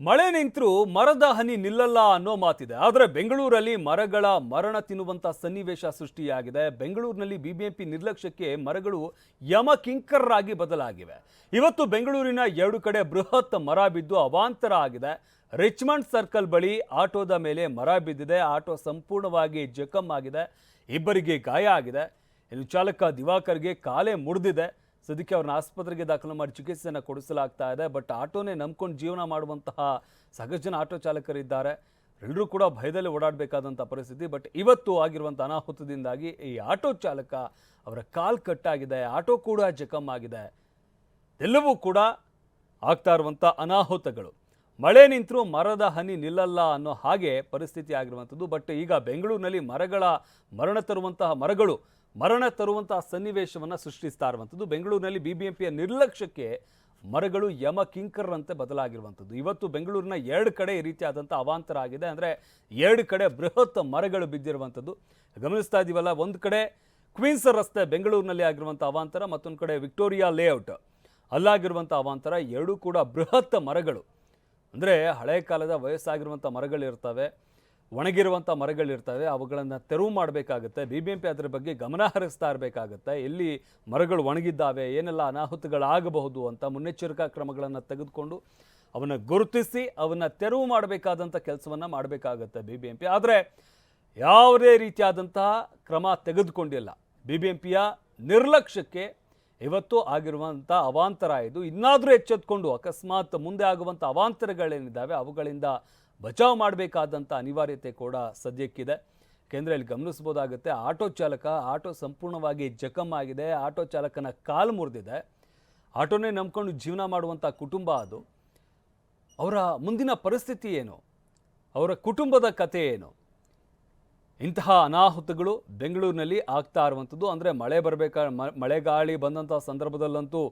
ಮಳೆ ನಿಂತರೂ ಮರದ ಹನಿ ನಿಲ್ಲಲ್ಲ ಅನ್ನೋ ಮಾತಿದೆ. ಆದರೆ ಬೆಂಗಳೂರಲ್ಲಿ ಮರಗಳ ಮರಣ ತಿನ್ನುವಂತ ಸನ್ನಿವೇಶ ಸೃಷ್ಟಿಯಾಗಿದೆ. ಬೆಂಗಳೂರಿನಲ್ಲಿ ಬಿಬಿಎಂಪಿ ನಿರ್ಲಕ್ಷ್ಯಕ್ಕೆ ಮರಗಳು ಯಮ ಕಿಂಕರ್ರಾಗಿ ಬದಲಾಗಿವೆ. ಇವತ್ತು ಬೆಂಗಳೂರಿನ ಎರಡು ಕಡೆ ಬೃಹತ್ ಮರ ಬಿದ್ದು ಅವಾಂತರ ಆಗಿದೆ. ರಿಚ್ಮಂಡ್ ಸರ್ಕಲ್ ಬಳಿ ಆಟೋದ ಮೇಲೆ ಮರ ಬಿದ್ದಿದೆ. ಆಟೋ ಸಂಪೂರ್ಣವಾಗಿ ಜಖಂ ಆಗಿದೆ. ಇಬ್ಬರಿಗೆ ಗಾಯ ಆಗಿದೆ. ಇನ್ನು ಚಾಲಕ ದಿವಾಕರ್ಗೆ ಕಾಲೇ ಮುರಿದಿದೆ. ಸದ್ಯಕ್ಕೆ ಅವ್ರನ್ನ ಆಸ್ಪತ್ರೆಗೆ ದಾಖಲು ಮಾಡಿ ಚಿಕಿತ್ಸೆಯನ್ನು ಕೊಡಿಸಲಾಗ್ತಾ ಇದೆ. ಬಟ್ ಆಟೋನೇ ನಂಬ್ಕೊಂಡು ಜೀವನ ಮಾಡುವಂತಹ ಸಾಕಷ್ಟು ಜನ ಆಟೋ ಚಾಲಕರಿದ್ದಾರೆ. ಎಲ್ಲರೂ ಕೂಡ ಭಯದಲ್ಲಿ ಓಡಾಡಬೇಕಾದಂಥ ಪರಿಸ್ಥಿತಿ. ಬಟ್ ಇವತ್ತು ಆಗಿರುವಂಥ ಅನಾಹುತದಿಂದಾಗಿ ಈ ಆಟೋ ಚಾಲಕ ಅವರ ಕಾಲ್ ಕಟ್ಟಾಗಿದೆ. ಆಟೋ ಕೂಡ ಜಖಮ್ ಆಗಿದೆ. ಎಲ್ಲವೂ ಕೂಡ ಆಗ್ತಾ ಇರುವಂಥ ಅನಾಹುತಗಳು. ಮಳೆ ನಿಂತರೂ ಮರದ ಹನಿ ನಿಲ್ಲಲ್ಲ ಅನ್ನೋ ಹಾಗೆ ಪರಿಸ್ಥಿತಿ ಆಗಿರುವಂಥದ್ದು. ಬಟ್ ಈಗ ಬೆಂಗಳೂರಿನಲ್ಲಿ ಮರಗಳ ಮರಣ ತರುವಂತಹ ಮರಗಳು, ಮರಣ ತರುವಂತಹ ಸನ್ನಿವೇಶವನ್ನು ಸೃಷ್ಟಿಸ್ತಾ ಇರುವಂಥದ್ದು. ಬೆಂಗಳೂರಿನಲ್ಲಿ ಬಿ ಬಿ ಎಂ ನಿರ್ಲಕ್ಷ್ಯಕ್ಕೆ ಮರಗಳು ಯಮ ಕಿಂಕರ್ರಂತೆ ಬದಲಾಗಿರುವಂಥದ್ದು. ಇವತ್ತು ಬೆಂಗಳೂರಿನ ಎರಡು ಕಡೆ ಈ ರೀತಿಯಾದಂಥ ಅವಾಂತರ ಆಗಿದೆ. ಅಂದರೆ ಎರಡು ಕಡೆ ಬೃಹತ್ ಮರಗಳು ಬಿದ್ದಿರುವಂಥದ್ದು. ಗಮನಿಸ್ತಾ ಇದ್ದೀವಲ್ಲ ಒಂದು ಕಡೆ ಕ್ವೀನ್ಸ್ ರಸ್ತೆ ಬೆಂಗಳೂರಿನಲ್ಲಿ ಆಗಿರುವಂಥ ಅವಾಂತರ, ಮತ್ತೊಂದು ಕಡೆ ವಿಕ್ಟೋರಿಯಾ ಲೇಔಟ್ ಅಲ್ಲಾಗಿರುವಂಥ ಅವಾಂತರ. ಎರಡೂ ಕೂಡ ಬೃಹತ್ ಮರಗಳು. ಅಂದರೆ ಹಳೆ ಕಾಲದ ವಯಸ್ಸಾಗಿರುವಂಥ ಮರಗಳಿರ್ತವೆ ಒಣಗಿರುವಂಥ ಮರಗಳಿರ್ತವೆ, ಅವುಗಳನ್ನು ತೆರವು ಮಾಡಬೇಕಾಗುತ್ತೆ ಬಿ ಬಿ ಎಂ ಪಿ ಅದರ ಬಗ್ಗೆ ಗಮನ ಹರಿಸ್ತಾ ಇರಬೇಕಾಗುತ್ತೆ, ಎಲ್ಲಿ ಮರಗಳು ಒಣಗಿದ್ದಾವೆ, ಏನೆಲ್ಲ ಅನಾಹುತಗಳಾಗಬಹುದು ಅಂತ ಮುನ್ನೆಚ್ಚರಿಕಾ ಕ್ರಮಗಳನ್ನು ತೆಗೆದುಕೊಂಡು ಅವನ್ನು ಗುರುತಿಸಿ ಅವನ್ನು ತೆರವು ಮಾಡಬೇಕಾದಂಥ ಕೆಲಸವನ್ನು ಮಾಡಬೇಕಾಗುತ್ತೆ ಬಿ ಬಿ ಎಂ ಪಿ ಆದರೆ ಯಾವುದೇ ರೀತಿಯಾದಂತಹ ಕ್ರಮ ತೆಗೆದುಕೊಂಡಿಲ್ಲ. ಬಿ ಬಿ ಎಂ ಪಿಯ ನಿರ್ಲಕ್ಷ್ಯಕ್ಕೆ ಇವತ್ತು ಆಗಿರುವಂಥ ಅವಾಂತರ ಇದು ಇನ್ನಾದರೂ ಎಚ್ಚೆತ್ಕೊಂಡು ಅಕಸ್ಮಾತ್ ಮುಂದೆ ಆಗುವಂಥ ಅವಾಂತರಗಳೇನಿದ್ದಾವೆ ಅವುಗಳಿಂದ ಬಚಾವ್ ಮಾಡಬೇಕಾದಂಥ ಅನಿವಾರ್ಯತೆ ಕೂಡ ಸದ್ಯಕ್ಕಿದೆ. ಕೇಂದ್ರ ಇಲ್ಲಿ ಗಮನಿಸ್ಬೋದಾಗುತ್ತೆ ಆಟೋ ಚಾಲಕ ಆಟೋ ಸಂಪೂರ್ಣವಾಗಿ ಜಖಮ್ ಆಗಿದೆ, ಆಟೋ ಚಾಲಕನ ಕಾಲು ಮುರಿದಿದೆ. ಆಟೋನೇ ನಂಬ್ಕೊಂಡು ಜೀವನ ಮಾಡುವಂಥ ಕುಟುಂಬ ಅದು. ಅವರ ಮುಂದಿನ ಪರಿಸ್ಥಿತಿ ಏನು? ಅವರ ಕುಟುಂಬದ ಕಥೆ ಏನು? ಇಂತಹ ಅನಾಹುತಗಳು ಬೆಂಗಳೂರಿನಲ್ಲಿ ಆಗ್ತಾ ಇರುವಂಥದ್ದು. ಅಂದರೆ ಮಳೆ ಬರಬೇಕಾ ಮಳೆಗಾಳಿ ಬಂದಂಥ ಸಂದರ್ಭದಲ್ಲಂತೂ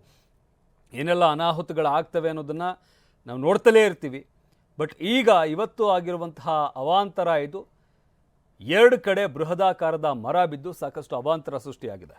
ಏನೆಲ್ಲ ಅನಾಹುತಗಳು ಆಗ್ತವೆ ಅನ್ನೋದನ್ನು ನಾವು ನೋಡ್ತಲೇ ಇರ್ತೀವಿ. ಬಟ್ ಈಗ ಇವತ್ತು ಆಗಿರುವಂತಹ ಅವಾಂತರ ಇದು ಎರಡು ಕಡೆ ಬೃಹದಾಕಾರದ ಮರ ಬಿದ್ದು ಸಾಕಷ್ಟು ಅವಾಂತರ ಸೃಷ್ಟಿಯಾಗಿದೆ.